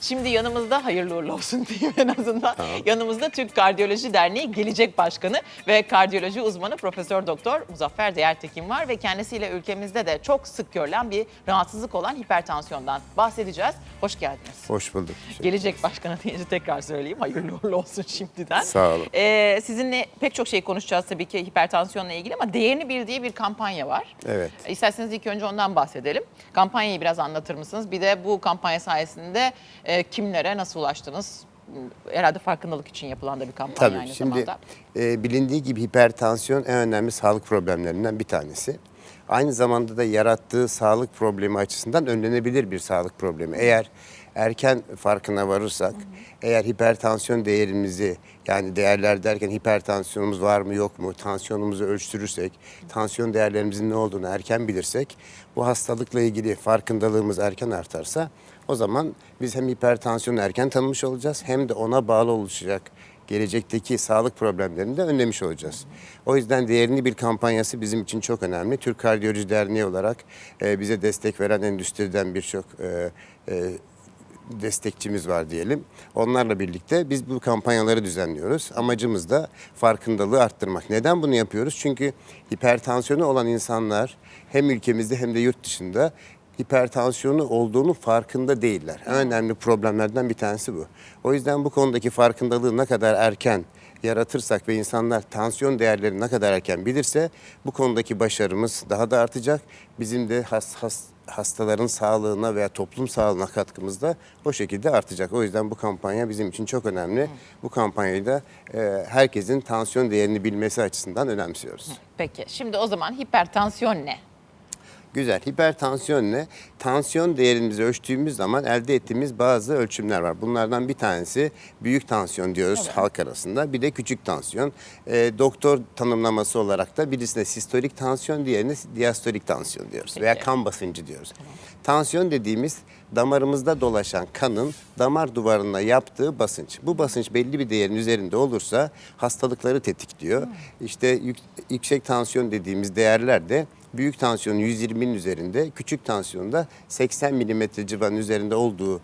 Şimdi yanımızda hayırlı uğurlu olsun diyeyim en azından. Yanımızda Türk Kardiyoloji Derneği Gelecek Başkanı ve kardiyoloji uzmanı Profesör Doktor Muzaffer Değertekin var ve kendisiyle ülkemizde de çok sık görülen bir rahatsızlık olan hipertansiyondan bahsedeceğiz. Hoş geldiniz. Hoş bulduk. Gelecek Başkanı deyince tekrar söyleyeyim. Hayırlı uğurlu olsun şimdiden. Sağ olun. Ee, sizinle pek çok şey konuşacağız tabii ki hipertansiyonla ilgili ama değerini bil diye bir kampanya var. Evet. İsterseniz ilk önce ondan bahsedelim. Kampanyayı biraz anlatır mısınız? Bir de bu kampanya sayesinde e, kimlere nasıl ulaştınız? Herhalde farkındalık için yapılan da bir kampanya Tabii aynı şimdi zamanda. e, bilindiği gibi hipertansiyon en önemli sağlık problemlerinden bir tanesi. Aynı zamanda da yarattığı sağlık problemi açısından önlenebilir bir sağlık problemi. Eğer erken farkına varırsak, eğer hipertansiyon değerimizi yani değerler derken hipertansiyonumuz var mı yok mu, tansiyonumuzu ölçtürürsek, tansiyon değerlerimizin ne olduğunu erken bilirsek, bu hastalıkla ilgili farkındalığımız erken artarsa o zaman biz hem hipertansiyonu erken tanımış olacağız hem de ona bağlı oluşacak gelecekteki sağlık problemlerini de önlemiş olacağız. O yüzden değerini bir kampanyası bizim için çok önemli. Türk Kardiyoloji Derneği olarak e, bize destek veren endüstriden birçok e, e, destekçimiz var diyelim. Onlarla birlikte biz bu kampanyaları düzenliyoruz. Amacımız da farkındalığı arttırmak. Neden bunu yapıyoruz? Çünkü hipertansiyonu olan insanlar hem ülkemizde hem de yurt dışında hipertansiyonu olduğunu farkında değiller. En önemli problemlerden bir tanesi bu. O yüzden bu konudaki farkındalığı ne kadar erken yaratırsak ve insanlar tansiyon değerlerini ne kadar erken bilirse bu konudaki başarımız daha da artacak. Bizim de has, has, hastaların sağlığına veya toplum sağlığına katkımız da o şekilde artacak. O yüzden bu kampanya bizim için çok önemli. Bu kampanyayı da e, herkesin tansiyon değerini bilmesi açısından önemsiyoruz. Peki şimdi o zaman hipertansiyon ne? Güzel. Hipertansiyon ne? Tansiyon değerimizi ölçtüğümüz zaman elde ettiğimiz bazı ölçümler var. Bunlardan bir tanesi büyük tansiyon diyoruz halk arasında. Bir de küçük tansiyon. Ee, doktor tanımlaması olarak da birisine sistolik tansiyon, diğerine diastolik tansiyon diyoruz. Peki. Veya kan basıncı diyoruz. Tansiyon dediğimiz damarımızda dolaşan kanın damar duvarına yaptığı basınç. Bu basınç belli bir değerin üzerinde olursa hastalıkları tetikliyor. İşte yük- yüksek tansiyon dediğimiz değerler de büyük tansiyonun 120'nin üzerinde, küçük tansiyonda 80 milimetre civarının üzerinde olduğu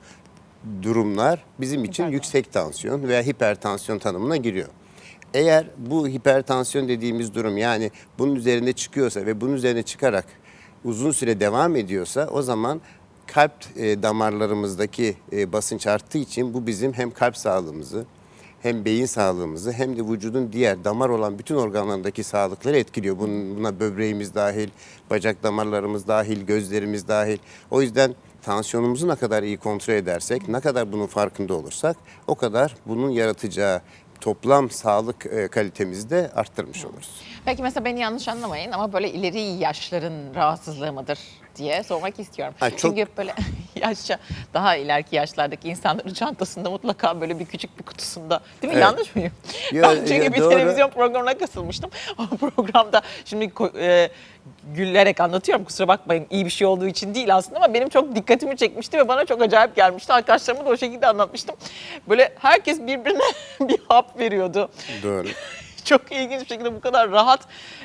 durumlar bizim için Hipertansiyon. yüksek tansiyon veya hipertansiyon tanımına giriyor. Eğer bu hipertansiyon dediğimiz durum yani bunun üzerine çıkıyorsa ve bunun üzerine çıkarak uzun süre devam ediyorsa o zaman kalp e, damarlarımızdaki e, basınç arttığı için bu bizim hem kalp sağlığımızı hem beyin sağlığımızı hem de vücudun diğer damar olan bütün organlarındaki sağlıkları etkiliyor. Buna böbreğimiz dahil, bacak damarlarımız dahil, gözlerimiz dahil. O yüzden tansiyonumuzu ne kadar iyi kontrol edersek, ne kadar bunun farkında olursak o kadar bunun yaratacağı toplam sağlık e, kalitemizi de arttırmış oluruz. Peki mesela beni yanlış anlamayın ama böyle ileri yaşların rahatsızlığı mıdır diye sormak istiyorum. Ha, çok- Çünkü böyle yaşça daha ileriki yaşlardaki insanların çantasında mutlaka böyle bir küçük bir kutusunda değil mi? Evet. Yanlış mıyım? Yo, ben çünkü yo, bir doğru. televizyon programına katılmıştım. O programda şimdi e, gülerek anlatıyorum kusura bakmayın iyi bir şey olduğu için değil aslında ama benim çok dikkatimi çekmişti ve bana çok acayip gelmişti. Arkadaşlarıma da o şekilde anlatmıştım. Böyle herkes birbirine bir hap veriyordu. Doğru. Çok ilginç bir şekilde bu kadar rahat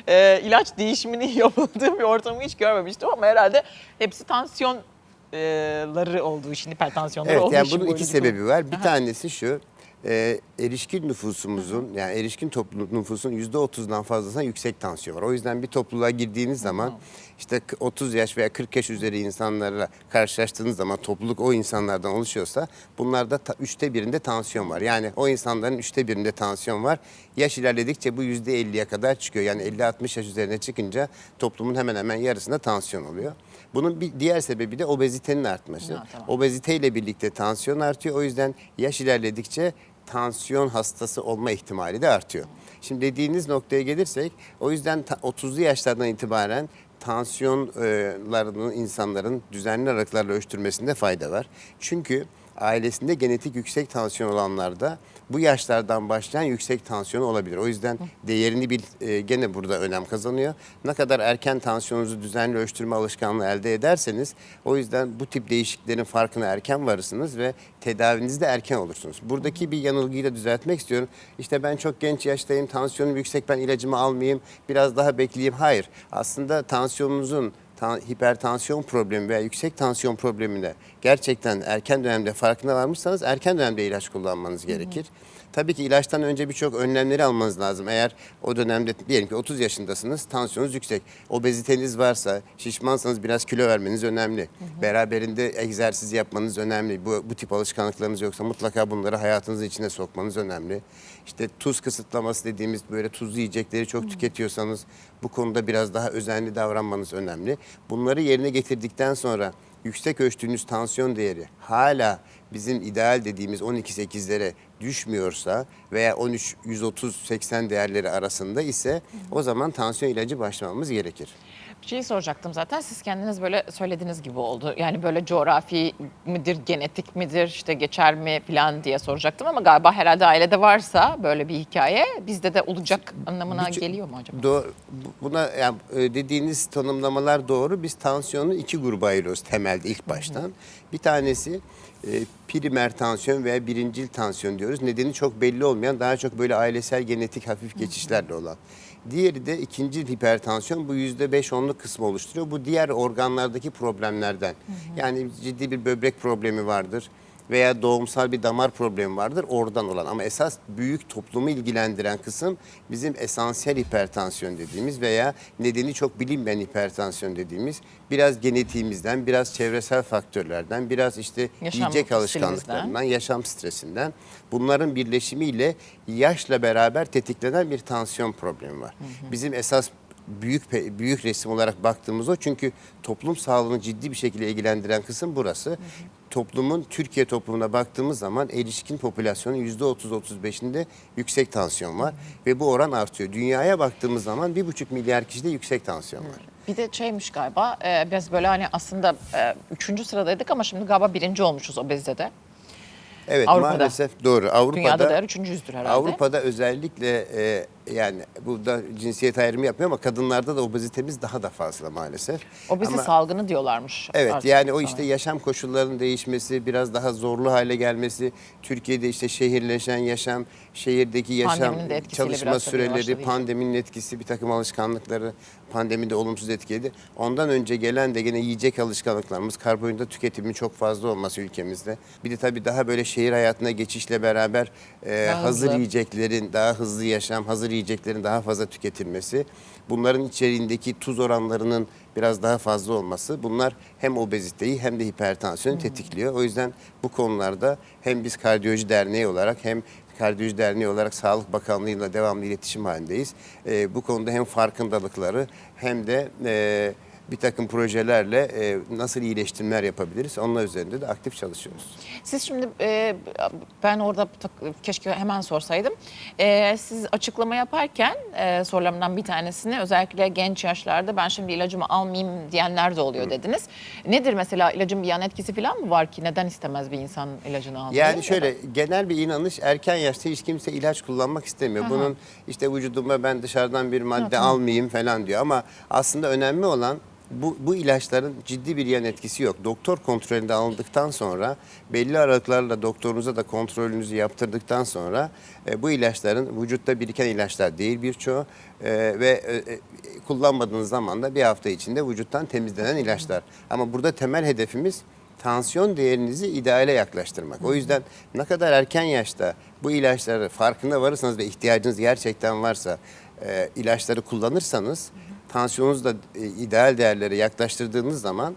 e, ilaç değişiminin yapıldığı bir ortamı hiç görmemiştim ama herhalde hepsi tansiyonları olduğu için, hipertansiyonları Evet olduğu yani için. bunun iki durum. sebebi var. Bir tanesi şu. e, erişkin nüfusumuzun yani erişkin topluluk nüfusun yüzde otuzdan fazlasına yüksek tansiyon var. O yüzden bir topluluğa girdiğiniz zaman işte k- 30 yaş veya 40 yaş üzeri insanlarla karşılaştığınız zaman topluluk o insanlardan oluşuyorsa bunlarda ta, üçte birinde tansiyon var. Yani o insanların üçte birinde tansiyon var. Yaş ilerledikçe bu yüzde 50'ye kadar çıkıyor. Yani 50-60 yaş üzerine çıkınca toplumun hemen hemen yarısında tansiyon oluyor. Bunun bir diğer sebebi de obezitenin artması. Ha, tamam. Obeziteyle birlikte tansiyon artıyor. O yüzden yaş ilerledikçe tansiyon hastası olma ihtimali de artıyor. Şimdi dediğiniz noktaya gelirsek o yüzden ta- 30'lu yaşlardan itibaren tansiyonlarını insanların düzenli aralıklarla ölçtürmesinde fayda var. Çünkü ailesinde genetik yüksek tansiyon olanlarda bu yaşlardan başlayan yüksek tansiyon olabilir. O yüzden değerini bil e, gene burada önem kazanıyor. Ne kadar erken tansiyonunuzu düzenli ölçtürme alışkanlığı elde ederseniz o yüzden bu tip değişikliklerin farkına erken varırsınız ve tedavinizde erken olursunuz. Buradaki bir yanılgıyı da düzeltmek istiyorum. İşte ben çok genç yaştayım, tansiyonum yüksek ben ilacımı almayayım, biraz daha bekleyeyim. Hayır. Aslında tansiyonunuzun ta- hipertansiyon problemi veya yüksek tansiyon problemine gerçekten erken dönemde farkına varmışsanız erken dönemde ilaç kullanmanız gerekir. Tabii ki ilaçtan önce birçok önlemleri almanız lazım. Eğer o dönemde diyelim ki 30 yaşındasınız, tansiyonunuz yüksek. Obeziteniz varsa, şişmansanız biraz kilo vermeniz önemli. Beraberinde egzersiz yapmanız önemli. Bu, bu tip alışkanlıklarınız yoksa mutlaka bunları hayatınızın içine sokmanız önemli. İşte tuz kısıtlaması dediğimiz böyle tuzlu yiyecekleri çok tüketiyorsanız bu konuda biraz daha özenli davranmanız önemli. Bunları yerine getirdikten sonra yüksek ölçtüğünüz tansiyon değeri hala bizim ideal dediğimiz 12-8'lere düşmüyorsa veya 13-130-80 değerleri arasında ise o zaman tansiyon ilacı başlamamız gerekir. Bir şey soracaktım zaten. Siz kendiniz böyle söylediğiniz gibi oldu. Yani böyle coğrafi midir, genetik midir, işte geçer mi falan diye soracaktım ama galiba herhalde ailede varsa böyle bir hikaye bizde de olacak anlamına Birçok- geliyor mu acaba? Doğru, bu- buna yani e, dediğiniz tanımlamalar doğru. Biz tansiyonu iki gruba ayırıyoruz temelde ilk baştan. Bir tanesi e, primer tansiyon veya birincil tansiyon diyoruz. Nedeni çok belli olmayan daha çok böyle ailesel genetik hafif geçişlerle olan. Diğeri de ikinci hipertansiyon bu yüzde beş onluk kısmı oluşturuyor. Bu diğer organlardaki problemlerden. Yani ciddi bir böbrek problemi vardır veya doğumsal bir damar problemi vardır oradan olan. Ama esas büyük toplumu ilgilendiren kısım bizim esansiyel hipertansiyon dediğimiz veya nedeni çok bilinmeyen hipertansiyon dediğimiz biraz genetiğimizden, biraz çevresel faktörlerden, biraz işte Yaşam yiyecek alışkanlıklarından, yaşam stresinden bunların birleşimiyle yaşla beraber tetiklenen bir tansiyon problemi var. Bizim esas büyük büyük resim olarak baktığımız o çünkü toplum sağlığını ciddi bir şekilde ilgilendiren kısım burası. Toplumun Türkiye toplumuna baktığımız zaman erişkin popülasyonun %30-35'inde yüksek tansiyon var ve bu oran artıyor. Dünyaya baktığımız zaman 1,5 milyar kişide yüksek tansiyon var. Bir de şeymiş galiba e, biz böyle hani aslında e, üçüncü sıradaydık ama şimdi galiba birinci olmuşuz obezitede. Evet Avrupa'da. maalesef doğru. Avrupa'da Dünyada da üçüncüyüzdür herhalde. Avrupa'da özellikle e, yani burada cinsiyet ayrımı yapmıyor ama kadınlarda da obezitemiz daha da fazla maalesef. Obezite Ama- salgını diyorlarmış. Evet artık yani o işte yaşam koşullarının değişmesi, biraz daha zorlu hale gelmesi, Türkiye'de işte şehirleşen yaşam, şehirdeki yaşam, çalışma süreleri, pandeminin etkisi, bir takım alışkanlıkları, pandemi de olumsuz etkiledi. Ondan önce gelen de gene yiyecek alışkanlıklarımız, karbonhidrat tüketiminin çok fazla olması ülkemizde. Bir de tabii daha böyle şehir hayatına geçişle beraber e, hazır hızlı. yiyeceklerin, daha hızlı yaşam, hazır yiyeceklerin daha fazla tüketilmesi, bunların içeriğindeki tuz oranlarının biraz daha fazla olması bunlar hem obeziteyi hem de hipertansiyonu tetikliyor. O yüzden bu konularda hem biz Kardiyoloji Derneği olarak hem Kardiyoloji Derneği olarak Sağlık Bakanlığı'yla devamlı iletişim halindeyiz. Ee, bu konuda hem farkındalıkları hem de e, bir takım projelerle e, nasıl iyileştirmeler yapabiliriz onlar üzerinde de aktif çalışıyoruz. Siz şimdi e, ben orada keşke hemen sorsaydım. E, siz açıklama yaparken e, sorularımdan bir tanesini özellikle genç yaşlarda ben şimdi ilacımı almayayım diyenler de oluyor dediniz. Nedir mesela ilacın bir yan etkisi falan mı var ki neden istemez bir insan ilacını almayı? Ya Yani da- şöyle genel bir inanış erken yaşta hiç kimse ilaç kullanmak istemiyor. Bunun işte vücuduma ben dışarıdan bir madde almayayım falan diyor ama aslında önemli olan bu, bu ilaçların ciddi bir yan etkisi yok. Doktor kontrolünde alındıktan sonra belli aralıklarla doktorunuza da kontrolünüzü yaptırdıktan sonra e, bu ilaçların vücutta biriken ilaçlar değil birçoğu e, ve e, e, kullanmadığınız zaman da bir hafta içinde vücuttan temizlenen ilaçlar. Ama burada temel hedefimiz tansiyon değerinizi ideale yaklaştırmak. O yüzden ne kadar erken yaşta bu ilaçları farkında varırsanız ve ihtiyacınız gerçekten varsa e, ilaçları kullanırsanız tansiyonunuzu da e, ideal değerlere yaklaştırdığınız zaman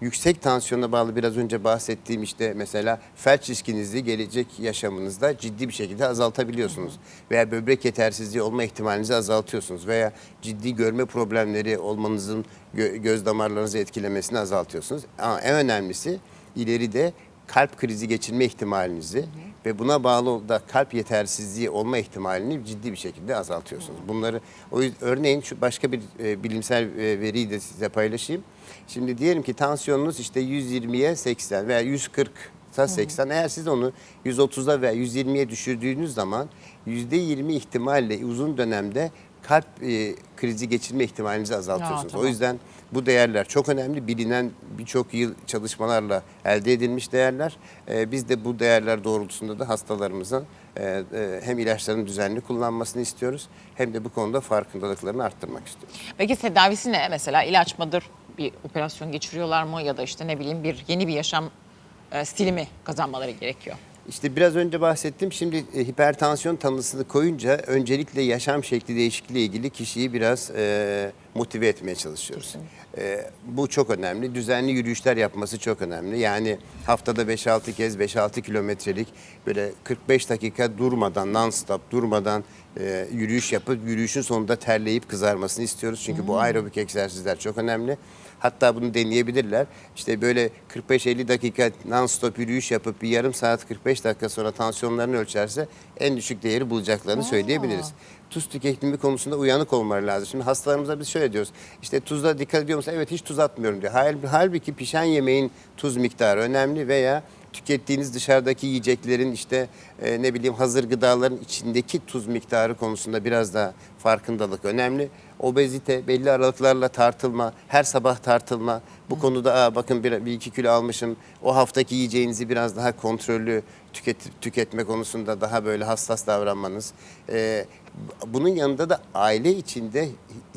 yüksek tansiyona bağlı biraz önce bahsettiğim işte mesela felç riskinizi gelecek yaşamınızda ciddi bir şekilde azaltabiliyorsunuz. Veya böbrek yetersizliği olma ihtimalinizi azaltıyorsunuz. Veya ciddi görme problemleri olmanızın gö- göz damarlarınızı etkilemesini azaltıyorsunuz. Ama en önemlisi ileride kalp krizi geçirme ihtimalinizi ve buna bağlı da kalp yetersizliği olma ihtimalini ciddi bir şekilde azaltıyorsunuz. Bunları o yüzden örneğin şu başka bir e, bilimsel e, veriyi de size paylaşayım. Şimdi diyelim ki tansiyonunuz işte 120'ye 80 veya 140 80 eğer siz onu 130'a veya 120'ye düşürdüğünüz zaman %20 ihtimalle uzun dönemde kalp e, krizi geçirme ihtimalinizi azaltıyorsunuz. tamam. O yüzden bu değerler çok önemli. Bilinen birçok yıl çalışmalarla elde edilmiş değerler. Ee, biz de bu değerler doğrultusunda da hastalarımızın e, e, hem ilaçların düzenli kullanmasını istiyoruz hem de bu konuda farkındalıklarını arttırmak istiyoruz. Peki tedavisi ne mesela ilaç mıdır? bir operasyon geçiriyorlar mı ya da işte ne bileyim bir yeni bir yaşam e, stili mi kazanmaları gerekiyor? İşte biraz önce bahsettim. Şimdi e, hipertansiyon tanısını koyunca öncelikle yaşam şekli değişikliğiyle ilgili kişiyi biraz e, motive etmeye çalışıyoruz. E, bu çok önemli. Düzenli yürüyüşler yapması çok önemli. Yani haftada 5-6 kez 5-6 kilometrelik böyle 45 dakika durmadan, non-stop durmadan e, yürüyüş yapıp yürüyüşün sonunda terleyip kızarmasını istiyoruz. Çünkü bu aerobik egzersizler çok önemli. Hatta bunu deneyebilirler. İşte böyle 45-50 dakika non-stop yürüyüş yapıp bir yarım saat 45 dakika sonra tansiyonlarını ölçerse en düşük değeri bulacaklarını söyleyebiliriz. Tuz tüketimi konusunda uyanık olmaları lazım. Şimdi hastalarımıza biz şöyle diyoruz. İşte tuzla dikkat ediyor musun? Evet hiç tuz atmıyorum diyor. Hal- Halbuki pişen yemeğin tuz miktarı önemli veya tükettiğiniz dışarıdaki yiyeceklerin işte e, ne bileyim hazır gıdaların içindeki tuz miktarı konusunda biraz daha farkındalık önemli. Obezite, belli aralıklarla tartılma, her sabah tartılma. Bu konuda Aa, bakın bir, bir iki kilo almışım. O haftaki yiyeceğinizi biraz daha kontrollü tüket, tüketme konusunda daha böyle hassas davranmanız. E, bunun yanında da aile içinde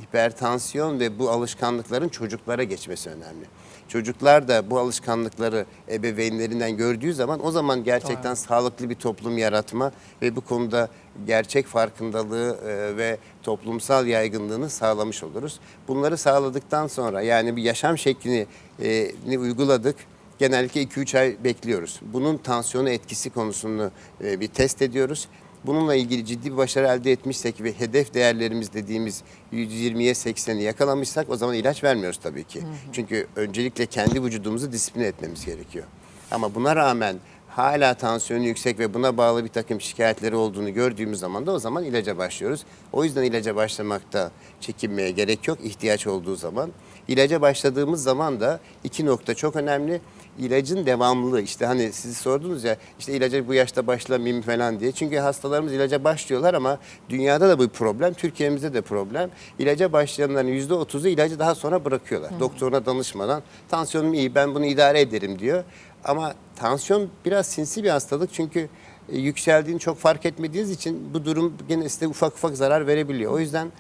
hipertansiyon ve bu alışkanlıkların çocuklara geçmesi önemli. Çocuklar da bu alışkanlıkları ebeveynlerinden gördüğü zaman o zaman gerçekten sağlıklı bir toplum yaratma ve bu konuda gerçek farkındalığı e, ve toplumsal yaygınlığını sağlamış oluruz. Bunları sağladıktan sonra yani bir yaşam şeklini e, uyguladık. Genellikle 2-3 ay bekliyoruz. Bunun tansiyona etkisi konusunu e, bir test ediyoruz. Bununla ilgili ciddi bir başarı elde etmişsek ve hedef değerlerimiz dediğimiz 120'ye 80'i yakalamışsak o zaman ilaç vermiyoruz tabii ki. Çünkü öncelikle kendi vücudumuzu disipline etmemiz gerekiyor. Ama buna rağmen hala tansiyonu yüksek ve buna bağlı bir takım şikayetleri olduğunu gördüğümüz zaman da o zaman ilaca başlıyoruz. O yüzden ilaca başlamakta çekinmeye gerek yok ihtiyaç olduğu zaman. İlaca başladığımız zaman da iki nokta çok önemli. İlacın devamlılığı işte hani siz sordunuz ya işte ilaca bu yaşta başlamayayım falan diye. Çünkü hastalarımız ilaca başlıyorlar ama dünyada da bu problem, Türkiye'mizde de problem. İlaca başlayanların yüzde otuzu ilacı daha sonra bırakıyorlar. Doktoruna danışmadan tansiyonum iyi ben bunu idare ederim diyor. Ama tansiyon biraz sinsi bir hastalık çünkü e, yükseldiğini çok fark etmediğiniz için bu durum gene size ufak ufak zarar verebiliyor. O yüzden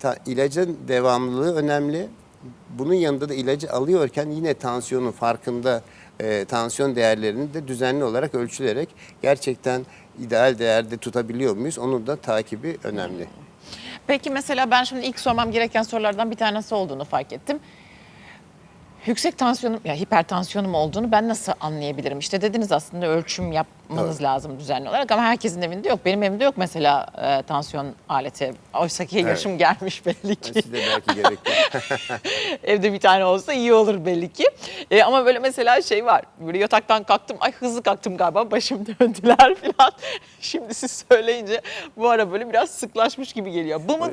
ta, ilacın devamlılığı önemli. Bunun yanında da ilacı alıyorken yine tansiyonun farkında e, tansiyon değerlerini de düzenli olarak ölçülerek gerçekten ideal değerde tutabiliyor muyuz? Onun da takibi önemli. Peki mesela ben şimdi ilk sormam gereken sorulardan bir tanesi olduğunu fark ettim. Yüksek tansiyonum, ya hipertansiyonum olduğunu ben nasıl anlayabilirim? İşte dediniz aslında ölçüm yapmanız lazım düzenli olarak ama herkesin evinde yok. Benim evimde yok mesela e, tansiyon aleti. Oysa ki yaşım gelmiş belli ki. Size belki gerekli. Evde bir tane olsa iyi olur belli ki. E, ama böyle mesela şey var. Böyle yataktan kalktım. Ay hızlı kalktım galiba. Başım döndüler falan. Şimdi siz söyleyince bu ara böyle biraz sıklaşmış gibi geliyor. Bu mu?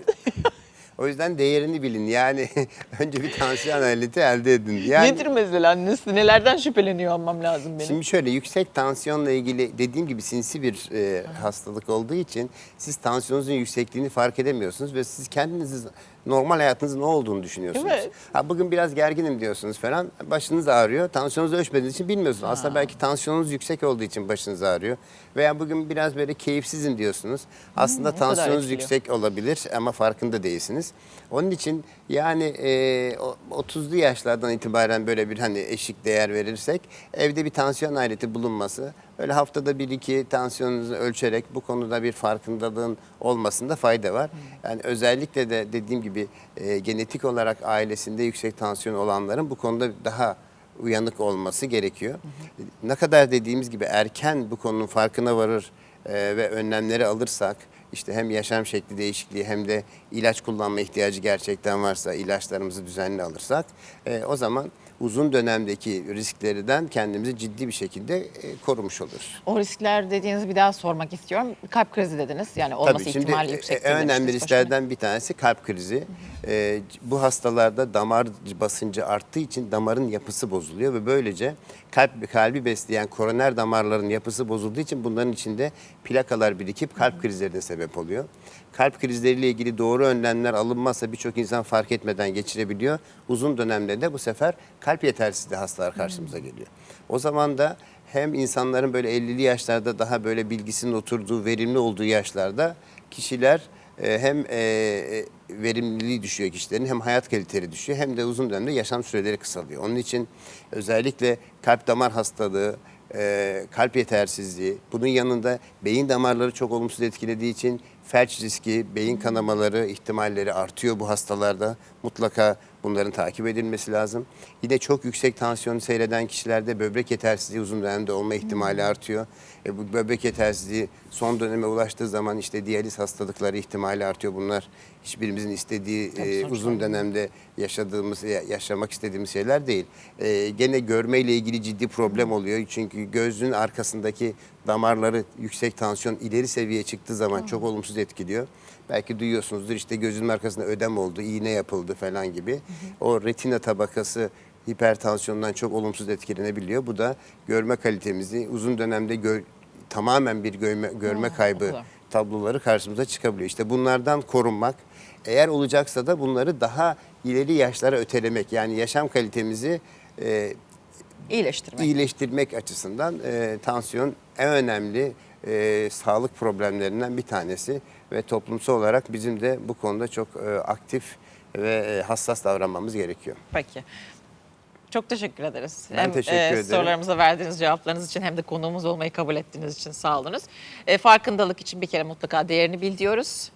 O yüzden değerini bilin. Yani önce bir tansiyon aleti elde edin. Yani Nedir mesela? Nasıl, nelerden şüpheleniyor olmam lazım benim? Şimdi şöyle yüksek tansiyonla ilgili dediğim gibi sinsi bir e, hastalık olduğu için siz tansiyonunuzun yüksekliğini fark edemiyorsunuz ve siz kendinizi normal hayatınızın ne olduğunu düşünüyorsunuz. Evet. Ha, bugün biraz gerginim diyorsunuz falan başınız ağrıyor. Tansiyonunuzu ölçmediğiniz için bilmiyorsunuz. Aslında belki tansiyonunuz yüksek olduğu için başınız ağrıyor. Veya bugün biraz böyle keyifsizim diyorsunuz. Aslında ne kadar tansiyonunuz yüksek olabilir ama farkında değilsiniz. Onun için yani e, o- 30'lu yaşlardan itibaren böyle bir hani eşik değer verirsek evde bir tansiyon aleti bulunması öyle haftada bir iki tansiyonunuzu ölçerek bu konuda bir farkındalığın olmasında fayda var. Yani özellikle de dediğim gibi e, genetik olarak ailesinde yüksek tansiyon olanların bu konuda daha uyanık olması gerekiyor. Ne kadar dediğimiz gibi erken bu konunun farkına varır e, ve önlemleri alırsak işte hem yaşam şekli değişikliği hem de ilaç kullanma ihtiyacı gerçekten varsa ilaçlarımızı düzenli alırsak e, o zaman uzun dönemdeki risklerden kendimizi ciddi bir şekilde e, korumuş oluruz. O riskler dediğinizi bir daha sormak istiyorum. Kalp krizi dediniz. Yani olması Tabii şimdi ihtimali e, yüksek. en önemli risklerden bir tanesi kalp krizi. E, bu hastalarda damar basıncı arttığı için damarın yapısı bozuluyor ve böylece kalp kalbi besleyen koroner damarların yapısı bozulduğu için bunların içinde plakalar birikip kalp krizlerine sebep oluyor. Kalp krizleriyle ilgili doğru önlemler alınmazsa birçok insan fark etmeden geçirebiliyor. Uzun dönemde de bu sefer kalp yetersizliği hastalar karşımıza geliyor. O zaman da hem insanların böyle 50'li yaşlarda daha böyle bilgisinin oturduğu, verimli olduğu yaşlarda kişiler e, hem e, e, verimliliği düşüyor kişilerin hem hayat kaliteleri düşüyor hem de uzun dönemde yaşam süreleri kısalıyor. Onun için özellikle kalp damar hastalığı, kalp yetersizliği, bunun yanında beyin damarları çok olumsuz etkilediği için felç riski, beyin kanamaları ihtimalleri artıyor bu hastalarda. Mutlaka bunların takip edilmesi lazım. Yine çok yüksek tansiyonu seyreden kişilerde böbrek yetersizliği uzun dönemde olma ihtimali artıyor. E, bu böbrek yetersizliği son döneme ulaştığı zaman işte diyaliz hastalıkları ihtimali artıyor. Bunlar hiçbirimizin istediği e, uzun dönemde yaşadığımız, ya- yaşamak istediğimiz şeyler değil. E, gene görmeyle ilgili ciddi problem oluyor. Çünkü gözün arkasındaki damarları yüksek tansiyon ileri seviyeye çıktığı zaman çok olumsuz etkiliyor. Belki duyuyorsunuzdur işte gözünün arkasında ödem oldu, iğne yapıldı falan gibi. O retina tabakası hipertansiyondan çok olumsuz etkilenebiliyor. Bu da görme kalitemizi uzun dönemde gö- tamamen bir görme, görme o kaybı tabloları karşımıza çıkabiliyor. İşte bunlardan korunmak, eğer olacaksa da bunları daha ileri yaşlara ötelemek yani yaşam kalitemizi e, İyileştirmek. iyileştirmek açısından e, tansiyon en önemli e, sağlık problemlerinden bir tanesi ve toplumsal olarak bizim de bu konuda çok e, aktif ve e, hassas davranmamız gerekiyor. Peki. Çok teşekkür ederiz. Ben teşekkür ederim. Sorularımıza verdiğiniz cevaplarınız için hem de konuğumuz olmayı kabul ettiğiniz için sağ olunuz. E, farkındalık için bir kere mutlaka değerini bil diyoruz.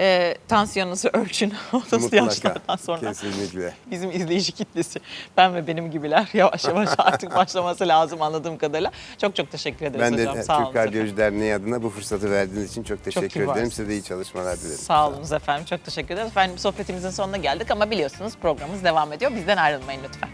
E, tansiyonunuzu ölçün 30 yaşlardan sonra. Kesinlikle. Bizim izleyici kitlesi ben ve benim gibiler yavaş yavaş artık başlaması lazım anladığım kadarıyla. Çok çok teşekkür ederiz Ben de hocam. Sağ olun. Türk Kardiyoloji Derneği adına bu fırsatı verdiğiniz için çok teşekkür ederim. kibarsınız. Size de iyi çalışmalar dilerim. Sağ olunuz efendim. Çok teşekkür ederiz. Efendim sohbetimizin sonuna geldik ama biliyorsunuz programımız devam ediyor. Bizden ayrılmayın lütfen.